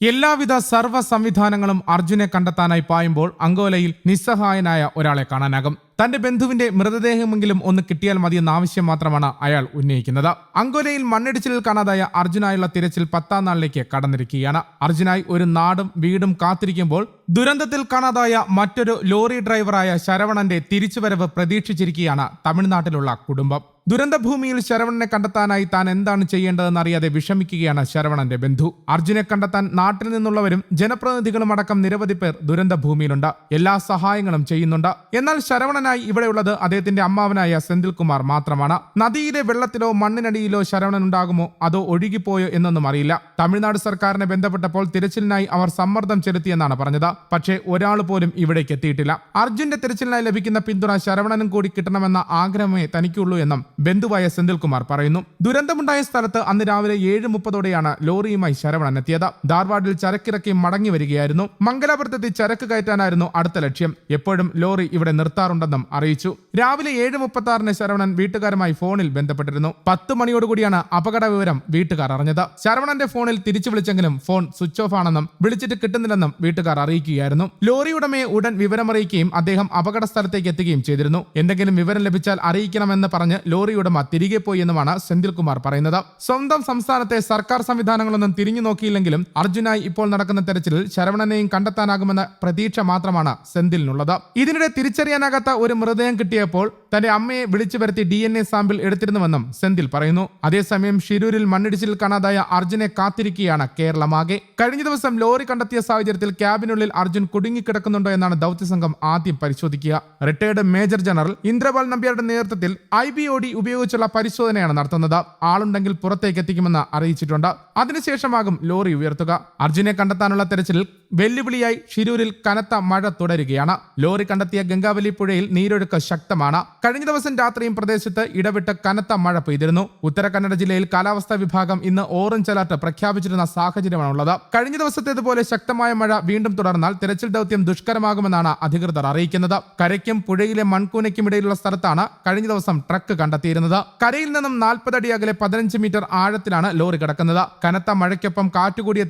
എല്ലാവിധ സർവ സംവിധാനങ്ങളും അർജുനെ കണ്ടെത്താനായി പായുമ്പോൾ അങ്കോലയിൽ നിസ്സഹായനായ ഒരാളെ കാണാനാകും. തന്റെ ബന്ധുവിന്റെ മൃതദേഹമെങ്കിലും ഒന്ന് കിട്ടിയാൽ മതിയെന്ന ആവശ്യം മാത്രമാണ് അയാൾ ഉന്നയിക്കുന്നത്. അങ്കോലയിൽ മണ്ണിടിച്ചിലിൽ കാണാതായ അർജുനായുള്ള തിരച്ചിൽ പത്താം നാളിലേക്ക് കടന്നിരിക്കുകയാണ്. അർജുനായി ഒരു നാടും വീടും കാത്തിരിക്കുമ്പോൾ ദുരന്തത്തിൽ കാണാതായ മറ്റൊരു ലോറി ഡ്രൈവറായ ശരവണന്റെ തിരിച്ചുവരവ് പ്രതീക്ഷിച്ചിരിക്കുകയാണ് തമിഴ്നാട്ടിലുള്ള കുടുംബം. ദുരന്തഭൂമിയിൽ ശരവണനെ കണ്ടെത്താനായി താൻ എന്താണ് ചെയ്യേണ്ടതെന്ന് അറിയാതെ വിഷമിക്കുകയാണ് ശരവണന്റെ ബന്ധു. അർജുനെ കണ്ടെത്താൻ നാട്ടിൽ നിന്നുള്ളവരും ജനപ്രതിനിധികളും അടക്കം നിരവധി പേർ ദുരന്തഭൂമിയിലുണ്ട്. എല്ലാ സഹായങ്ങളും ചെയ്യുന്നുണ്ട്. എന്നാൽ ശരവണനായി ഇവിടെയുള്ളത് അദ്ദേഹത്തിന്റെ അമ്മാവനായ സെന്തിൽകുമാർ മാത്രമാണ്. നദിയിലെ വെള്ളത്തിലോ മണ്ണിനടിയിലോ ശരവണൻ ഉണ്ടാകുമോ അതോ ഒഴുകിപ്പോയോ എന്നൊന്നും അറിയില്ല. തമിഴ്നാട് സർക്കാരിനെ ബന്ധപ്പെട്ടപ്പോൾ തിരച്ചിലിനായി അവർ സമ്മർദ്ദം ചെലുത്തിയെന്നാണ് പറഞ്ഞത്. പക്ഷേ ഒരാൾ പോലും ഇവിടേക്ക് എത്തിയിട്ടില്ല. അർജുന്റെ തിരച്ചിലിനായി ലഭിക്കുന്ന പിന്തുണ ശരവണനും കൂടി കിട്ടണമെന്ന ആഗ്രഹമേ തനിക്കുള്ളൂ എന്നും ബന്ധുവായ സെന്തിൽകുമാർ പറയുന്നു. ദുരന്തമുണ്ടായ സ്ഥലത്ത് അന്ന് രാവിലെ ഏഴ് മുപ്പതോടെയാണ് ലോറിയുമായി ശരവണൻ എത്തിയത് ധാർവാഡിൽ ചരക്കിറക്കി മടങ്ങി വരികയായിരുന്നു. മംഗലാപുരത്തെത്തി ചരക്ക് കയറ്റാനായിരുന്നു അടുത്ത ലക്ഷ്യം. എപ്പോഴും ലോറി ഇവിടെ നിർത്താറുണ്ടെന്നും അറിയിച്ചു. രാവിലെ ഏഴ് മുപ്പത്തി ആറിന് ശരവണൻ വീട്ടുകാരുമായി ഫോണിൽ ബന്ധപ്പെട്ടിരുന്നു. പത്ത് മണിയോടുകൂടിയാണ് അപകട വിവരം വീട്ടുകാർ അറിഞ്ഞത്. ശരവണന്റെ ഫോണിൽ തിരിച്ചു വിളിച്ചെങ്കിലും ഫോൺ സ്വിച്ച് ഓഫ് ആണെന്നും വിളിച്ചിട്ട് കിട്ടുന്നില്ലെന്നും വീട്ടുകാർ അറിയിക്കുകയായിരുന്നു. ലോറി ഉടമയെ ഉടൻ വിവരമറിയിക്കുകയും അദ്ദേഹം അപകട സ്ഥലത്തേക്ക് എത്തുകയും ചെയ്തിരുന്നു. എന്തെങ്കിലും വിവരം ലഭിച്ചാൽ അറിയിക്കണമെന്ന് പറഞ്ഞ് ലോറി ഉടമ തിരികെ പോയി എന്നുമാണ് സെന്തിൽകുമാർ പറയുന്നത്. സ്വന്തം സംസ്ഥാനത്തെ സർക്കാർ സംവിധാനങ്ങളൊന്നും തിരിഞ്ഞു നോക്കിയില്ലെങ്കിലും അർജുനായി ഇപ്പോൾ നടക്കുന്ന തെരച്ചിലിൽ ശരവണനെയും കണ്ടെത്താനാകുമെന്ന പ്രതീക്ഷ മാത്രമാണ് സെന്തിലിനുള്ളത്. ഇതിനിടെ തിരിച്ചറിയാനാകാത്ത ഒരു മൃതദേഹം കിട്ടിയപ്പോൾ തന്റെ അമ്മയെ വിളിച്ചു വരുത്തി ഡി എൻ എ സാമ്പിൾ എടുത്തിരുന്നുവെന്നും സെന്തിൽ പറയുന്നു. അതേസമയം ഷിരൂരിൽ മണ്ണിടിച്ചിൽ കാണാതായ അർജുനെ കാത്തിരിക്കുകയാണ് കേരളമാകെ. കഴിഞ്ഞ ദിവസം ലോറി കണ്ടെത്തിയ സാഹചര്യത്തിൽ ക്യാബിനുള്ളിൽ അർജുൻ കുടുങ്ങിക്കിടക്കുന്നുണ്ടോ എന്നാണ് ദൗത്യസംഘം ആദ്യം പരിശോധിക്കുക. റിട്ടയർഡ് മേജർ ജനറൽ ഇന്ദ്രപാൽ നമ്പ്യാരുടെ നേതൃത്വത്തിൽ ഐ ബി ഒ ഡി ഉപയോഗിച്ചുള്ള പരിശോധനയാണ് നടത്തുന്നത്. ആളുണ്ടെങ്കിൽ പുറത്തേക്ക് എത്തിക്കുമെന്ന് അറിയിച്ചിട്ടുണ്ട്. അതിനുശേഷമാകും ലോറി ഉയർത്തുക. അർജുനെ കണ്ടെത്താനുള്ള തെരച്ചിലിൽ വെല്ലുവിളിയായി ഷിരൂരിൽ കനത്ത മഴ തുടരുകയാണ്. ലോറി കണ്ടെത്തിയ ഗംഗാവലി പുഴയിൽ നീരൊഴുക്ക് ശക്തമാണ്. കഴിഞ്ഞ ദിവസം രാത്രിയും പ്രദേശത്ത് ഇടവിട്ട് കനത്ത മഴ പെയ്തിരുന്നു. ഉത്തര കന്നഡ ജില്ലയിൽ കാലാവസ്ഥാ വിഭാഗം ഇന്ന് ഓറഞ്ച് അലർട്ട് പ്രഖ്യാപിച്ചിരുന്ന സാഹചര്യമാണുള്ളത്. കഴിഞ്ഞ ദിവസത്തേതുപോലെ ശക്തമായ മഴ വീണ്ടും തുടർന്നാൽ തിരച്ചിൽ ദൗത്യം ദുഷ്കരമാകുമെന്നാണ് അധികൃതർ അറിയിക്കുന്നത്. കരയ്ക്കും പുഴയിലെ മൺകൂനയ്ക്കും ഇടയിലുള്ള സ്ഥലത്താണ് കഴിഞ്ഞ ദിവസം ട്രക്ക് കണ്ടെത്തിയിരുന്നത്. കരയിൽ നിന്നും നാൽപ്പത് അടി അകലെ പതിനഞ്ച് മീറ്റർ ആഴത്തിലാണ് ലോറി കിടക്കുന്നത്. കനത്ത മഴയ്ക്കൊപ്പം കാറ്റുകൂടി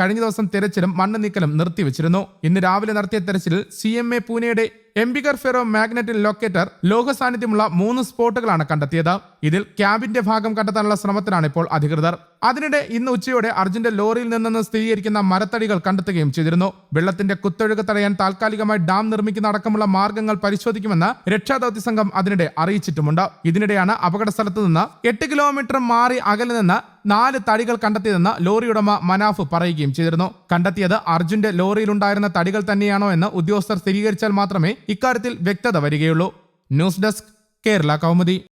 കഴിഞ്ഞ ദിവസം തിരച്ചിലും മണ്ണ് നീക്കലും നിർത്തിവെച്ചിരുന്നു. ഇന്ന് രാവിലെ നടത്തിയ തെരച്ചിലിൽ സി എം എ പൂനെയുടെ എംബിഗർ ഫെറോ മാഗ്നറ്റിക് ലൊക്കേറ്റർ ലോക സാന്നിധ്യമുള്ള മൂന്ന് സ്പോട്ടുകളാണ് കണ്ടെത്തിയത്. ഇതിൽ ക്യാബിന്റെ ഭാഗം കണ്ടെത്താനുള്ള ശ്രമത്തിലാണ് ഇപ്പോൾ അധികൃതർ. അതിനിടെ ഇന്ന് ഉച്ചയോടെ അർജുന്റെ ലോറിയിൽ നിന്നെന്ന് സ്ഥിരീകരിക്കുന്ന മരത്തടികൾ കണ്ടെത്തുകയും ചെയ്തിരുന്നു. വെള്ളത്തിന്റെ കുത്തൊഴുക്ക് തടയാൻ താൽക്കാലികമായി ഡാം നിർമ്മിക്കുന്ന അടക്കമുള്ള മാർഗങ്ങൾ പരിശോധിക്കുമെന്ന് രക്ഷാദൌത്യ സംഘം അതിനിടെ അറിയിച്ചിട്ടുമുണ്ട്. ഇതിനിടെയാണ് അപകട സ്ഥലത്ത് നിന്ന് എട്ട് കിലോമീറ്റർ മാറി അകലെ നിന്ന് നാല് തടികൾ കണ്ടെത്തിയതെന്ന് ലോറി ഉടമ മനാഫ് പറയുകയും ചെയ്തിരുന്നു. കണ്ടെത്തിയത് അർജുന്റെ ലോറിയിലുണ്ടായിരുന്ന തടികൾ തന്നെയാണോ എന്ന് ഉദ്യോഗസ്ഥർ സ്ഥിരീകരിച്ചാൽ മാത്രമേ ഇക്കാര്യത്തിൽ വ്യക്തത വരികയുള്ളൂ. News desk Kerala Kaumudi.